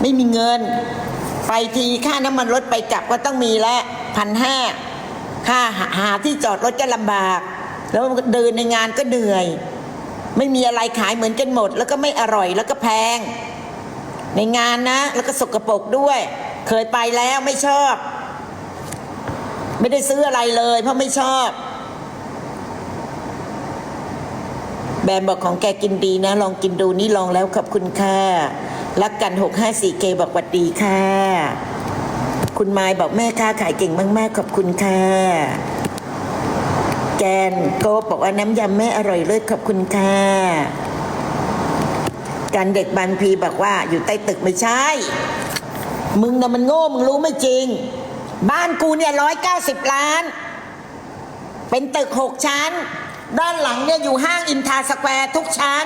ไม่มีเงิน ไปทีค่าน้ำมันรถไปกลับก็ต้องมีละพันห้าค่าหาที่จอดรถก็ลำบาก แล้วเดินในงานก็เหนื่อย ไม่มีอะไรขายเหมือนกันหมด แล้วก็ไม่อร่อยแล้วก็แพง ในงานนะ แล้วก็สกปรกด้วย เคยไปแล้วไม่ชอบ ไม่ได้ซื้ออะไรเลย เพราะไม่ชอบ แบมบอกของแกกินดีนะ ลองกินดูนี่ลองแล้วขอบคุณค่ะ รักกัน 654เกบอกหวัดดีค่ะ คุณไม้บอกแม่ค้าขายเก่งมาก ๆ ขอบคุณค่ะ แกนโกบอกว่าน้ำยำแม่อร่อยเลิศขอบคุณค่ะการเด็กบางพีบอกว่าอยู่ใต้ตึกไม่ใช่ มึงนะมันโง่ มึงรู้ไม่จริง บ้านกูเนี่ยร้อยเก้าสิบล้าน เป็นตึกหกชั้น ด้านหลังเนี่ยอยู่ห้างอินทาสแควร์ทุกชั้น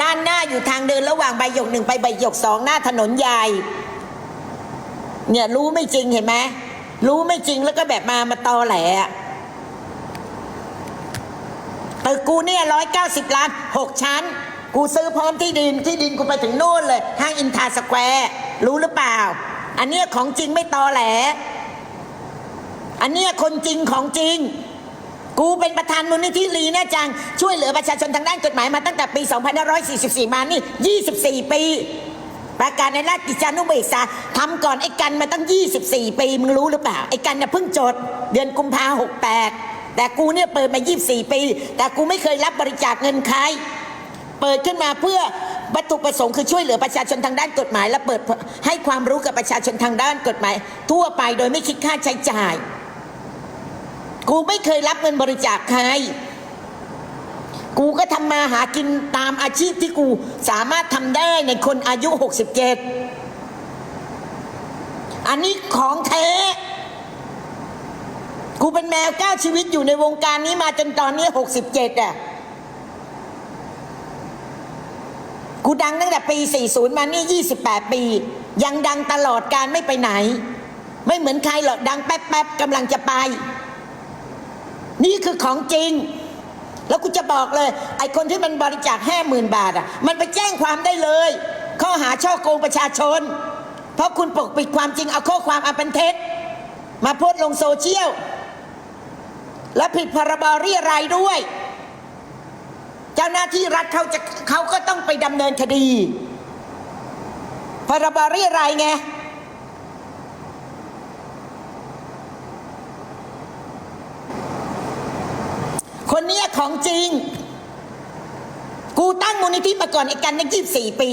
ด้านหน้าอยู่ทางเดินระหว่างใบหยกหนึ่งไปใบหยกสองหน้าถนนใหญ่เนี่ยรู้ไม่จริงเห็นไหมรู้ไม่จริงแล้วก็แบบมามาตอแหลตึกกูเนี่ยร้อยเก้าสิบล้านหกชั้น กูซื้อพร้อมที่ดินที่ดินกูไปถึงนู่นเลย ห้างอินทาสแควร์ รู้หรือเปล่า อันเนี้ยของจริงไม่ตอแหล อันเนี้ยคนจริงของจริง กูเป็นประธานมูลนิธิลีนะจัง ช่วยเหลือประชาชนทางด้านกฎหมายมาตั้งแต่ปี 2544 มานี่ 24 ปี ประกาศในราชกิจจานุเบกษาทำก่อนไอ้กันมาตั้ง 24 ปี มึงรู้หรือเปล่า ไอ้กันน่ะเพิ่งจด เดือนกุมภา68 แต่กูเนี่ยเปิดมา 24 ปี แต่กูไม่เคยรับบริจาคเงินใคร เปิดขึ้นมาเพื่อวัตถุประสงค์คือช่วยเหลือประชาชนทางด้านกฎหมาย และเปิดให้ความรู้กับประชาชนทางด้านกฎหมาย ทั่วไปโดยไม่คิดค่าใช้จ่าย กูไม่เคยรับเงินบริจาคใคร กูก็ทำมาหากินตามอาชีพที่กูสามารถทำได้ในคนอายุ 67 อันนี้ของแท้ กูเป็นแมวก้าชีวิตอยู่ในวงการนี้มาจนตอนนี้ 67 อะ กูดังตั้งแต่ปี 40 มานี่ 28 ปี ยังดังตลอดการไม่ไปไหน ไม่เหมือนใครหรอกดังแป๊บๆกำลังจะไป นี่คือของจริง แล้วกูจะบอกเลย ไอ้คนที่มันบริจาคห้าหมื่นบาทอะ มันไปแจ้งความได้เลย ข้อหาช่อโกงประชาชน เพราะคุณปกปิดความจริงเอาข้อความอันเป็นเท็จ มาโพสลงโซเชียล และผิดพรบเรียรายด้วย เจ้าหน้าที่รัฐเขาจะเขาก็ต้องไปดำเนินคดีพรบเรียรายไง เนี้ยของจริง กูตั้งมูลนิธิมาก่อนไอ้กันตั้งยี่สี่ปี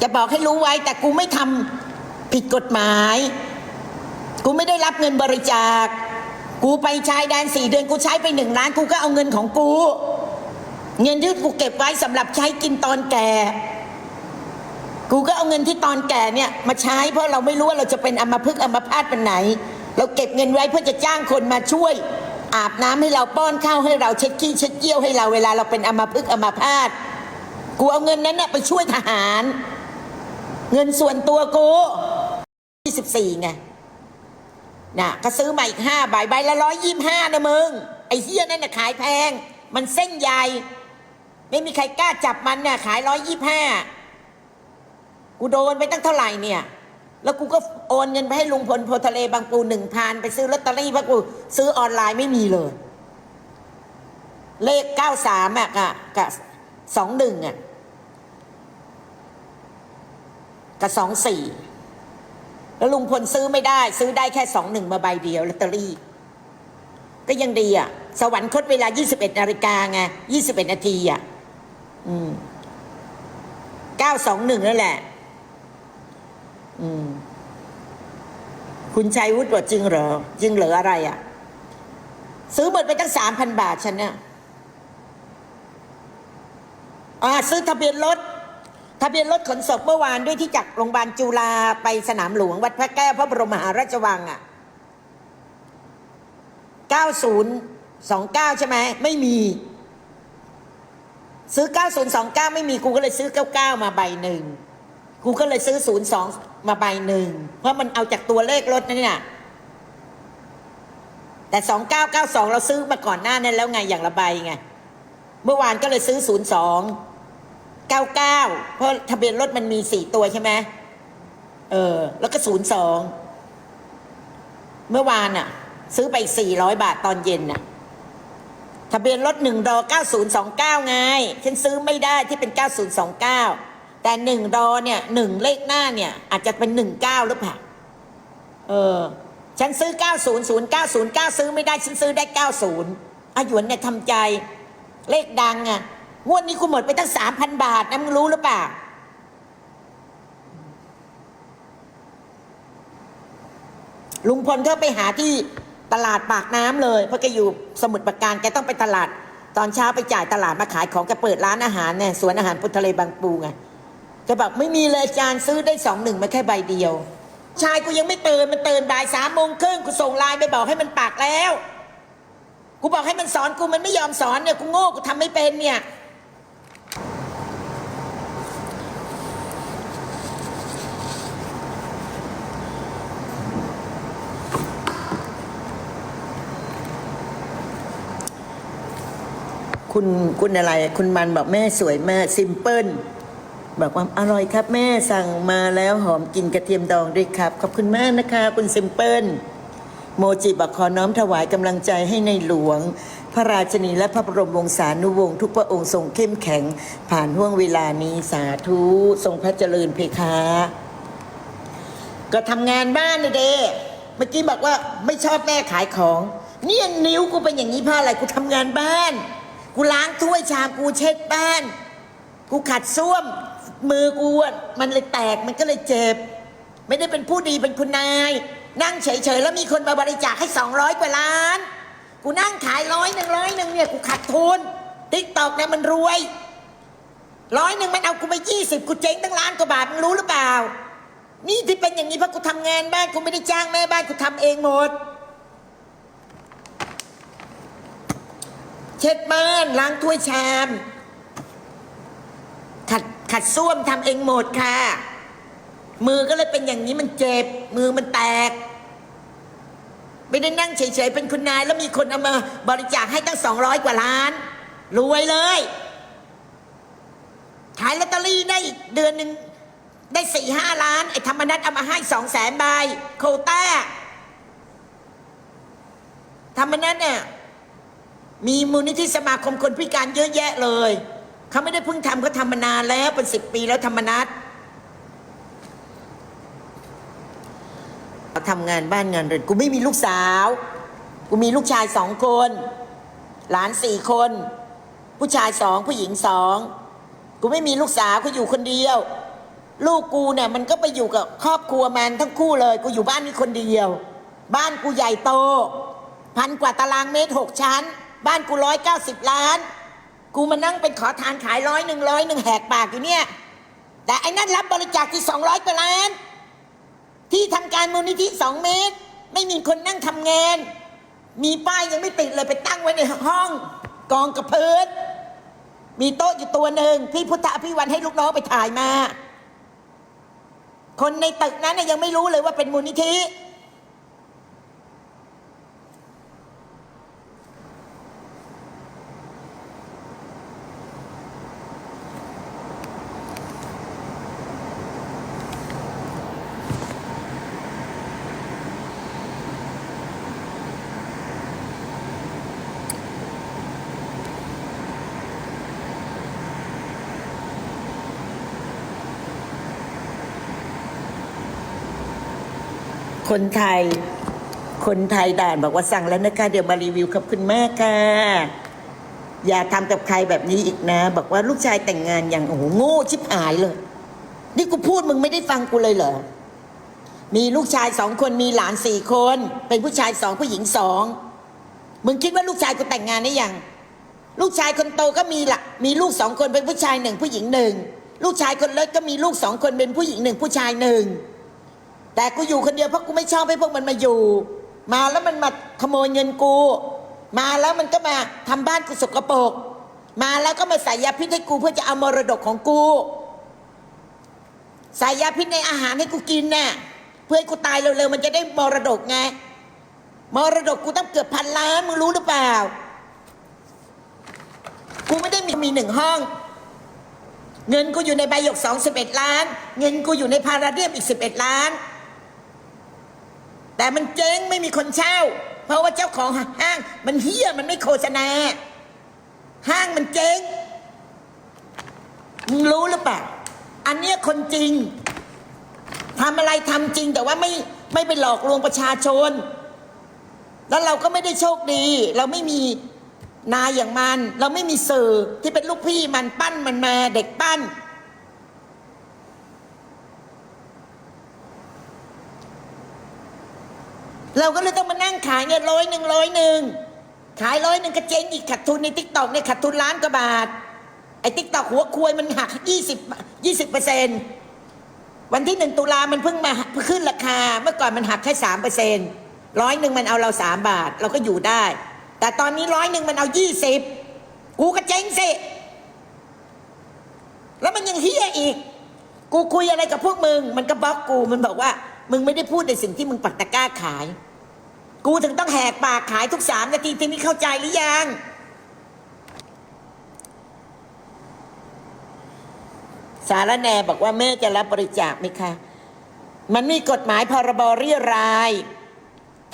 จะบอกให้รู้ไว้แต่กูไม่ทำผิดกฎหมาย กูไม่ได้รับเงินบริจาค กูไปชายแดนสี่เดือนกูใช้ไปหนึ่งล้านกูก็เอาเงินของกู เงินที่กูเก็บไว้สำหรับใช้กินตอนแก่กูก็เอาเงินที่ตอนแก่เนี่ยมาใช้เพราะเราไม่รู้ว่าเราจะเป็นอัมพฤกอัมพาตเป็นไหน เราเก็บเงินไว้เพื่อจะจ้างคนมาช่วย อาบน้ำให้เราป้อนข้าวให้เราเช็ดขี้เช็ดเยี่ยวให้เราเวลาเราเป็นอัมพฤกอัมพาตกูเอาเงินนั้นน่ะไปช่วยทหาร เงินส่วนตัวกู24ไงน่ะก็ซื้อมาอีกห้าใบใบละร้อยยี่ห้านะมึง ไอ้เฮียนั่นน่ะขายแพง มันเส้นใหญ่ ไม่มีใครกล้าจับมันน่ะขายร้อยยี่ห้ากูโดนไปตั้งเท่าไหร่เนี่ย แล้วกูก็โอนเงินไปให้ลุงพลโพทะเลบางปูหนึ่งพันไปซื้อลอตเตอรี่เพราะกูซื้อออนไลน์ไม่มีเลย เลขเก้าสามอะกะกับสองหนึ่งอะกับสองสี่แล้วลุงพลซื้อไม่ได้ ซื้อได้แค่สองหนึ่งมาใบเดียวลอตเตอรี่ ก็ยังดีอะสวรรคตเวลา 21นาฬิกาไง21 นาทีอะ อืมเก้าสองหนึ่งนั่นแหละ อืม คุณชัยวุฒิบอกจริงเหรอจริงเหรออะไรอะ่ะ ซื้อหมดไปตั้งสามพันบาทฉันเนี่ยอ่าซื้อทะเบียนรถทะเบียนรถขนศพเมื่อวานด้วยที่จากโรงพยาบาลจุฬาไปสนามหลวงวัดพระแก้วพระบรมมหาราชวังอะ่ะเก้าศูนย์สองเก้าใช่ไหมไม่มี ซื้อ9029ไม่มีกูก็เลยซื้อ99มาใบหนึ่ง กูก็เลยซื้อ02มาใบหนึ่ง เพราะมันเอาจากตัวเลขรถนั่นเนี่ย แต่2992เราซื้อมาก่อนหน้านั้นแล้วไงอย่างละใบไง เมื่อวานก็เลยซื้อ02เก้าเก้าเพราะทะเบียนรถมันมีสี่ตัวใช่ไหมเออ แล้วก็ศูนย์สองเมื่อวานอะซื้อไปสี่ร้อยบาทตอนเย็นน่ะทะเบียนรถหนึ่งดอเก้าศูนย์สองเก้าไง ฉันซื้อไม่ได้ที่เป็นเก้าศูนย์สองเก้า แต่หนึ่งดอเนี่ยหนึ่งเลขหน้าเนี่ย อาจจะเป็นหนึ่งเก้าหรือเปล่าเออ ฉันซื้อ90 0 9 0 9ซื้อไม่ได้ฉันซื้อได้90อาหยวนเนี่ยทำใจเลขดังอะงวดนี้กูหมดไปตั้ง3,000บาทนะมึงรู้หรือเปล่าลุงพลก็ไปหาที่ตลาดปากน้ำเลย เพราะแกอยู่สมุทรปราการแกต้องไปตลาด ตอนเช้าไปจ่ายตลาดมาขายของแกเปิดร้านอาหารเนี่ยสวนอาหารพุทธเลบางปูไง แกบอกไม่มีเลยอาจารย์ซื้อได้สองหนึ่งมาแค่ใบเดียว ชายกูยังไม่ตื่นมันตื่นบ่ายสามโมงครึ่งกูส่งไลน์ไปบอกให้มันปากแล้ว กูบอกให้มันสอนกูมันไม่ยอมสอนเนี่ยกูโง่กูทำไม่เป็นเนี่ยคุณคุณอะไร คุณมันบอกแม่สวยมากซิมเพิล บอกว่าอร่อยครับแม่สั่งมาแล้วหอมกินกระเทียมดองด้วยครับ ขอบคุณมากนะคะ คุณซิมเพิลโมจิบอกขอน้อมถวายกำลังใจให้ในหลวง พระราชนีและพระบรมวงศานุวงศ์ทุกพระองค์ทรงเข้มแข็ง ผ่านห่วงเวลานี้สาธุทรงพระเจริญเพคะ ก็ทำงานบ้านนะเดเมื่อกี้บอกว่าไม่ชอบแม่ขายของเนี่ยนิ้วกูเป็นอย่างนี้เพราะอะไรกูทำงานบ้าน กูล้างถ้วยชามกูเช็ดบ้าน กูขัดส้วม มือกูอะมันเลยแตกมันก็เลยเจ็บ ไม่ได้เป็นผู้ดีเป็นคุณนาย นั่งเฉยๆแล้วมีคนมาบริจาคให้สองร้อยกว่าล้าน กูนั่งขายร้อยหนึ่งร้อยหนึ่งเนี่ยกูขาดทุนติ๊กตอกเนี่ยมันรวยร้อยหนึ่งมันเอากูไปยี่สิบกูเจ๊งตั้งล้านกว่าบาทมึงรู้หรือเปล่า นี่ที่เป็นอย่างนี้เพราะกูทำงานบ้านกูไม่ได้จ้างแม่บ้านกูทำเองหมด เช็ดบ้านล้างถ้วยชาม ขัดส้วมทำเองหมดค่ะ มือก็เลยเป็นอย่างนี้มันเจ็บ มือมันแตก ไม่ได้นั่งเฉยๆเป็นคุณนายแล้วมีคนเอามาบริจาคให้ตั้งสองร้อยกว่าล้าน รวยเลยขายลอตเตอรี่ได้อีกเดือนหนึ่งได้สี่ห้าล้าน ไอ้ธรรมนัตเอามาให้สองแสนใบโคต้าธรรมนัตเนี่ยมีมูลนิธิสมาคมคนพิการเยอะแยะเลย เขาไม่ได้เพิ่งทำเขาทำมานานแล้วเป็นสิบปีแล้วธรรมนัตทำงานบ้านงานเรือนกูไม่มีลูกสาว กูมีลูกชายสองคน หลานสี่คน ผู้ชายสองผู้หญิงสองกูไม่มีลูกสาวกูอยู่คนเดียว ลูกกูเนี่ยมันก็ไปอยู่กับครอบครัวมันทั้งคู่เลย กูอยู่บ้านนี้คนเดียว บ้านกูใหญ่โต พันกว่าตารางเมตรหกชั้น บ้านกูร้อยเก้าสิบล้าน กูมานั่งเป็นขอทานขายร้อยหนึ่งร้อยหนึ่งแหกปากอยู่เนี่ย แต่ไอ้นั่นรับบริจาคที่สองร้อยกว่าล้าน ที่ทำการมูลนิธิสองเมตร ไม่มีคนนั่งทำงาน มีป้ายยังไม่ติดเลยไปตั้งไว้ในห้อง กองกับพื้นมีโต๊ะอยู่ตัวหนึ่งพี่พุทธอภิวันให้ลูกน้องไปถ่ายมา คนในตึกนั้นยังไม่รู้เลยว่าเป็นมูลนิธิ คนไทย คนไทยด่านบอกว่าสั่งแล้วนะคะ เดี๋ยวมารีวิวขอบคุณมากค่ะ อย่าทำกับใครแบบนี้อีกนะ บอกว่าลูกชายแต่งงานอย่างโอ้โหโง่ชิบหายเลย นี่กูพูดมึงไม่ได้ฟังกูเลยเหรอ มีลูกชายสองคนมีหลานสี่คน เป็นผู้ชายสองผู้หญิงสองมึงคิดว่าลูกชายกูแต่งงานได้ยังลูกชายคนโตก็มีละมีลูกสองคนเป็นผู้ชายหนึ่งผู้หญิงหนึ่งลูกชายคนเล็กก็มีลูกสองคนเป็นผู้หญิงหนึ่งผู้ชายหนึ่ง แต่กูอยู่คนเดียวเพราะกูไม่ชอบให้พวกมันมาอยู่ มาแล้วมันมาขโมยเงินกู มาแล้วมันก็มาทำบ้านกูสกปรกมาแล้วก็มาใส่ยาพิษให้กูเพื่อจะเอามรดกของกูใส่ยาพิษในอาหารให้กูกินน่ะเพื่อให้กูตายเร็วๆมันจะได้มรดกไงมรดกกูต้องเกือบพันล้านมึงรู้หรือเปล่า กูไม่ได้มีมีหนึ่งห้อง เงินกูอยู่ในใบหยกสองสิบเอ็ดล้าน เงินกูอยู่ในพาราเดียมอีกสิบเอ็ดล้าน แต่มันเจ๊งไม่มีคนเช่า เพราะว่าเจ้าของห้าง มันเฮี้ยมันไม่โฆษณา ห้างมันเจ๊งมึงรู้หรือเปล่าอันเนี้ยคนจริงทำอะไรทำจริงแต่ว่าไม่ไม่ไปหลอกลวงประชาชน แล้วเราก็ไม่ได้โชคดี เราไม่มีนายอย่างมัน เราไม่มีสื่อที่เป็นลูกพี่มันปั้นมันมาเด็กปั้น เราก็เลยต้องมานั่งขายเนี่ยร้อยหนึ่งร้อยหนึ่งขายร้อยหนึ่งก็เจ๊งอีกขาดทุนในทิกตอกเนี่ยขาดทุนล้านกว่าบาท ไอ้ทิกตอกหัวควยมันหักยี่สิบยี่สิบเปอร์เซ็นวันที่หนึ่งตุลามันเพิ่งมาขึ้นราคา เมื่อก่อนมันหักแค่สามเปอร์เซ็นร้อยหนึ่งมันเอาเราสามบาท เราก็อยู่ได้ แต่ตอนนี้ร้อยหนึ่งมันเอายี่สิบกูก็เจ๊งสิ แล้วมันยังเฮี้ยอีก กูคุยอะไรกับพวกมึง มันก็บล็อกกูมันบอกว่า มึงไม่ได้พูดในสิ่งที่มึงปักตะกร้าขาย กูถึงต้องแหกปากขายทุกสามนาทีทีนี้เข้าใจหรือยัง สารแนบอกว่าแม่จะรับบริจาคไหมคะ มันมีกฎหมายพรบเรียราย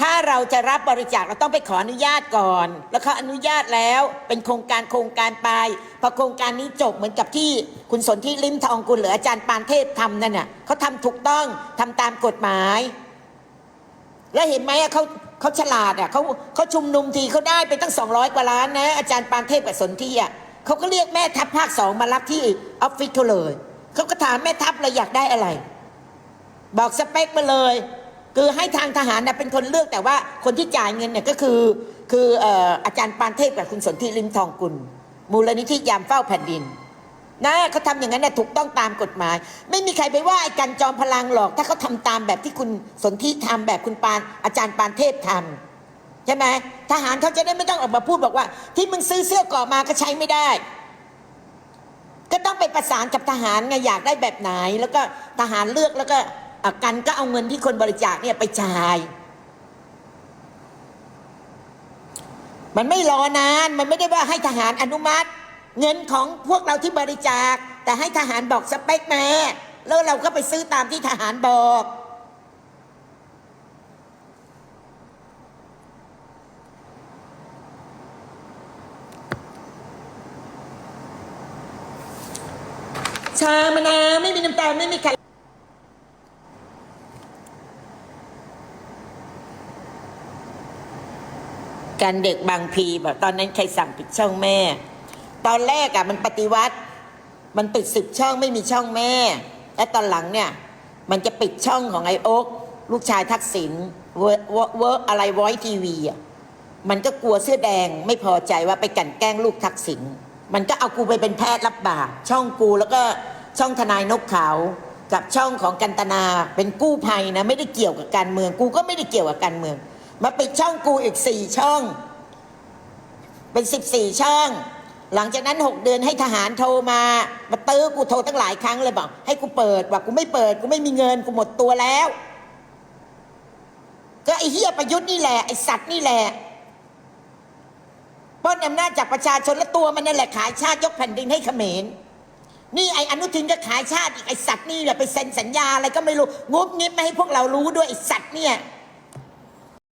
ถ้าเราจะรับบริจาคเราต้องไปขออนุญาตก่อน แล้วเขาอนุญาตแล้วเป็นโครงการโครงการไปพอโครงการนี้จบเหมือนกับที่คุณสนที่ลิมทองกุลหรืออาจารย์ปานเทพทำนั่นน่ะเขาทำถูกต้องทำตามกฎหมาย แล้วเห็นไหมอะเขาเขาฉลาดอะเขาเขาชุมนุมทีเขาได้ไปตั้ง 200 กว่าล้านนะอาจารย์ปานเทพกับสนที่อะเขาก็เรียกแม่ทัพภาคสองมารับที่ออฟฟิศเขาเลยเขาก็ถามแม่ทัพเราอยากได้อะไร บอกสเปคมาเลย คือให้ทางทหารนะเป็นคนเลือกแต่ว่าคนที่จ่ายเงินเนี่ยก็คือ คือเอ่ออาจารย์ปานเทพกับคุณสนธิริมทองกุล มูลนิธิยามเฝ้าแผ่นดินนะเขาทำอย่างนั้นนะถูกต้องตามกฎหมาย ไม่มีใครไปว่าไอ้กันจอมพลังหรอก ถ้าเขาทำตามแบบที่คุณสนธิทำแบบคุณปานอาจารย์ปานเทพทำใช่ไหมทหารเขาจะได้ไม่ต้องออกมาพูดบอกว่า ที่มึงซื้อเสื้อก่อมาก็ใช้ไม่ได้ ก็ต้องไปประสานกับทหารไงอยากได้แบบไหน แล้วก็ทหารเลือกแล้วก็ กันก็เอาเงินที่คนบริจาคเนี่ยไปจ่าย มันไม่รอนาน มันไม่ได้ว่าให้ทหารอนุมัติ เงินของพวกเราที่บริจาค แต่ให้ทหารบอกสเปคมาแล้วเราก็ไปซื้อตามที่ทหารบอก ชามะนาวไม่มีน้ำตาลไม่มีไข่ การเด็กบางพีแบบตอนนั้นใครสั่งปิดช่องแม่ ตอนแรกอะมันปฏิวัติ มันปิดสิบช่องไม่มีช่องแม่ และตอนหลังเนี่ยมันจะปิดช่องของไอโอ๊กลูกชายทักษิณเวิร์เวิร์เวิร์อะไรไวทีวีอะมันก็กลัวเสื้อแดงไม่พอใจว่าไปกลันแกล้งลูกทักษิณมันก็เอากูไปเป็นแพทย์รับบาปช่องกูแล้วก็ช่องทนายนกเขากับช่องของกันตนาเป็นกู้ภัยนะไม่ได้เกี่ยวกับการเมือง กูก็ไม่ได้เกี่ยวกับการเมือง มาปิดช่องกูอีกสี่ช่อง เป็นสิบสี่ช่อง หลังจากนั้นหกเดือนให้ทหารโทรมา มาตื้อกูโทรตั้งหลายครั้งเลยบอกให้กูเปิดบอกกูไม่เปิด กูไม่มีเงินกูหมดตัวแล้ว ก็ไอ้เฮียประยุทธ์นี่แหละไอ้สัตว์นี่แหละปล้นอำนาจจากประชาชนและตัวมันนั่นแหละขายชาติยกแผ่นดินให้เขมรนี่ไอ้อนุทินก็ขายชาติอีกไอ้สัตว์นี่แหละไปเซ็นสัญญาอะไรก็ไม่รู้งุบงิบไม่ให้พวกเรารู้ด้วยไอ้สัตว์เนี่ย